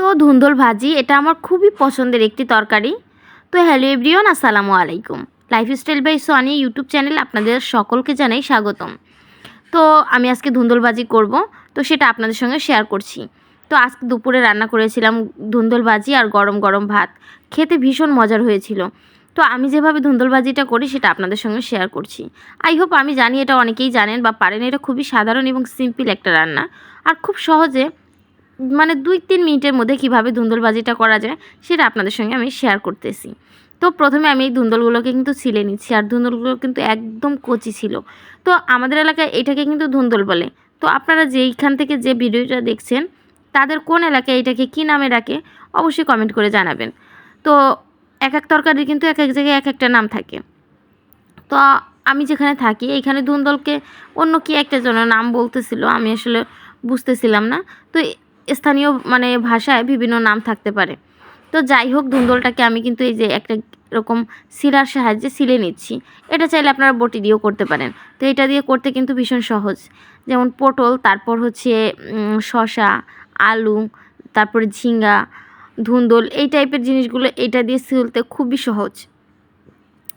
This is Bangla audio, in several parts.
তো ধুন্দল ভাজি, এটা আমার খুবই পছন্দের একটি তরকারি। তো হ্যালো এভরিওয়ান, আসসালামু আলাইকুম। Lifestyle by Swani YouTube channel আপনাদের সকলকে জানাই স্বাগতম। তো আমি আজকে ধুন্দল ভাজি করব, তো সেটা আপনাদের সঙ্গে শেয়ার করছি। তো আজকে দুপুরে রান্না করেছিলাম ধুন্দল ভাজি আর গরম গরম ভাত। খেতে ভীষণ মজার হয়েছিল। তো আমি যেভাবে ধুন্দল ভাজিটা করি, সেটা আপনাদের সঙ্গে শেয়ার করছি। আই হোপ আমি জানি এটা অনেকেই জানেন বা পারেন, এটা খুবই সাধারণ এবং সিম্পল একটা রান্না। আর খুব সহজে মানে দুই তিন মিনিটের মধ্যে কীভাবে ধুন্দল ভাজিটা করা যায়, সেটা আপনাদের সঙ্গে আমি শেয়ার করতেছি। তো প্রথমে আমি এই ধুন্দলগুলোকে কিন্তু ছিলে নিচ্ছি, আর ধুন্দলগুলো কিন্তু একদম কচি ছিল। তো আমাদের এলাকায় এটাকে কিন্তু ধুন্দল বলে। তো আপনারা যেইখান থেকে যে ভিডিওটা দেখছেন, তাদের কোন এলাকায় এটাকে কী নামে ডাকে, অবশ্যই কমেন্ট করে জানাবেন। তো এক এক তরকারির কিন্তু এক এক জায়গায় এক একটা নাম থাকে। তো আমি যেখানে থাকি এইখানে ধুন্দলকে অন্য কি একটা যেন নাম বলতেছিল, আমি আসলে বুঝতেছিলাম না। তো স্থানীয় মানে ভাষায় বিভিন্ন নাম থাকতে পারে। তো যাই হোক, ধুন্দলটাকে আমি কিন্তু এই যে একটা এরকম শিলার সাহায্যে সিলে নিচ্ছি। এটা চাইলে আপনারা বটি দিয়েও করতে পারেন। তো এটা দিয়ে করতে কিন্তু ভীষণ সহজ। যেমন পটল, তারপর হচ্ছে শসা, আলু, তারপরে ঝিঙ্গা, ধুন্দল, এই টাইপের জিনিসগুলো এটা দিয়ে সিলতে খুবই সহজ।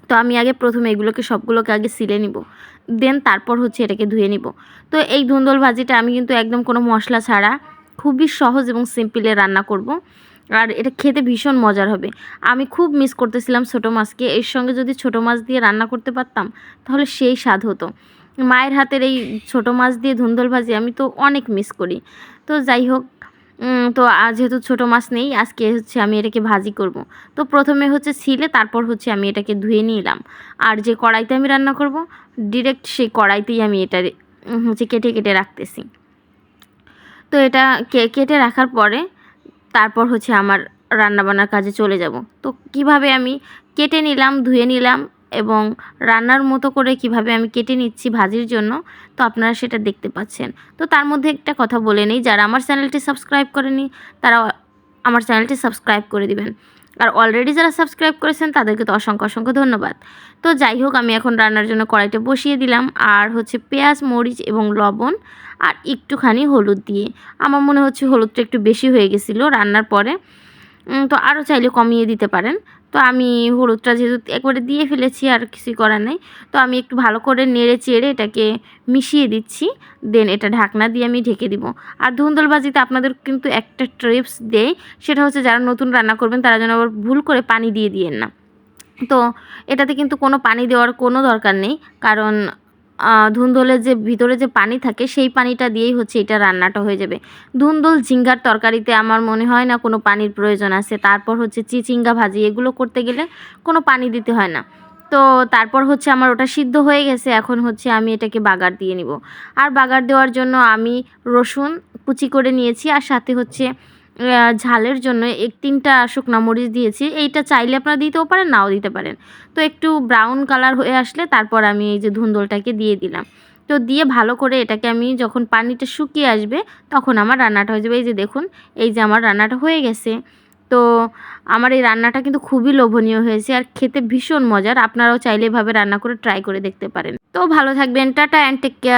তো আমি আগে প্রথমে এগুলোকে, সবগুলোকে আগে সিলে নিব। দেন তারপর হচ্ছে এটাকে ধুয়ে নিব। তো এই ধুন্দল ভাজিটা আমি কিন্তু একদম কোনো মশলা ছাড়া খুবই সহজ এবং সিম্পলে রান্না করব। আর এটা খেতে ভীষণ মজার হবে। আমি খুব মিস করতেছিলাম ছোটো মাছকে। এর সঙ্গে যদি ছোটো মাছ দিয়ে রান্না করতে পারতাম, তাহলে সেই স্বাদ হতো। মায়ের হাতের এই ছোটো মাছ দিয়ে ধুন্দল ভাজি আমি তো অনেক মিস করি। তো যাই হোক তো যেহেতু ছোটো মাছ নেই, আজকে হচ্ছে আমি এটাকে ভাজি করব। তো প্রথমে হচ্ছে ছিলে, তারপর হচ্ছে আমি এটাকে ধুয়ে নিলাম। আর যে কড়াইতে আমি রান্না করব ডিরেক্ট সেই কড়াইতেই আমি এটা হচ্ছে কেটে কেটে রাখতেছি। তো এটা কেটে রাখার পরে তারপর হচ্ছে আমার রান্নাবান্নার কাজে চলে যাব। তো কীভাবে আমি কেটে নিলাম, ধুয়ে নিলাম এবং রান্নার মতো করে কীভাবে আমি কেটে নিচ্ছি ভাজির জন্য, তো আপনারা সেটা দেখতে পাচ্ছেন। তো তার মধ্যে একটা কথা বলে নিই, যারা আমার চ্যানেলটি সাবস্ক্রাইব করেনি তারা আমার চ্যানেলটি সাবস্ক্রাইব করে দিবেন। আর অলরেডি যারা সাবস্ক্রাইব করেছেন, তাদেরকে তো অসংখ্য অসংখ্য ধন্যবাদ। তো যাই হোক, আমি এখন রান্নার জন্য কড়াইটা বসিয়ে দিলাম, আর হচ্ছে পেঁয়াজ, মরিচ এবং লবণ, আর একটুখানি হলুদ দিয়ে। আমার মনে হচ্ছে হলুদটা একটু বেশি হয়ে গেছিল রান্নার পরে। তো আরও চাইলে কমিয়ে দিতে পারেন। তো আমি হলুদটা যেহেতু একবারে দিয়ে ফেলেছি আর কিছুই করার নেই, তো আমি একটু ভালো করে নেড়ে চেড়ে এটাকে মিশিয়ে দিচ্ছি, দেন এটা ঢাকনা দিয়ে আমি ঢেকে দিব। আর ধুন্দল বাজিতে আপনাদের কিন্তু একটা ট্রিপস দেয় সেটা হচ্ছে যারা নতুন রান্না করবেন তারা যেন আবার ভুল করে পানি দিয়ে দিয়েন না। তো এটাতে কিন্তু কোনো পানি দেওয়ার কোনো দরকার নেই, কারণ ধুন্দলের যে ভিতরে যে পানি থাকে, সেই পানিটা দিয়েই হচ্ছে এটা রান্নাটা হয়ে যাবে। ধুন্দল ঝিঙ্গার তরকারিতে আমার মনে হয় না কোনো পানির প্রয়োজন আছে। তারপর হচ্ছে চিচিঙ্গা ভাজি, এগুলো করতে গেলে কোনো পানি দিতে হয় না। তো তারপর হচ্ছে আমার ওটা সিদ্ধ হয়ে গেছে, এখন হচ্ছে আমি এটাকে বাগার দিয়ে নিব। আর বাগার দেওয়ার জন্য আমি রসুন কুচি করে নিয়েছি, আর সাথে হচ্ছে ঝালের জন্য এক তিনটা শুকনা মরিচ দিয়েছি। এইটা চাইলে আপনারা দিতেও পারেন, নাও দিতে পারেন। তো একটু ব্রাউন কালার হয়ে আসলে তারপর আমি এই যে ধুন্দলটাকে দিয়ে দিলাম। তো দিয়ে ভালো করে এটাকে আমি যখন পানিটা শুকিয়ে আসবে, তখন আমার রান্নাটা হয়ে যাবে। এই যে দেখুন, এই যে আমার রান্নাটা হয়ে গেছে। তো আমার এই রান্নাটা কিন্তু খুবই লোভনীয় হয়েছে আর খেতে ভীষণ মজার। আপনারাও চাইলে এভাবে রান্না করে ট্রাই করে দেখতে পারেন। তো ভালো থাকবেন, টাটা অ্যান্ড টেক কেয়ার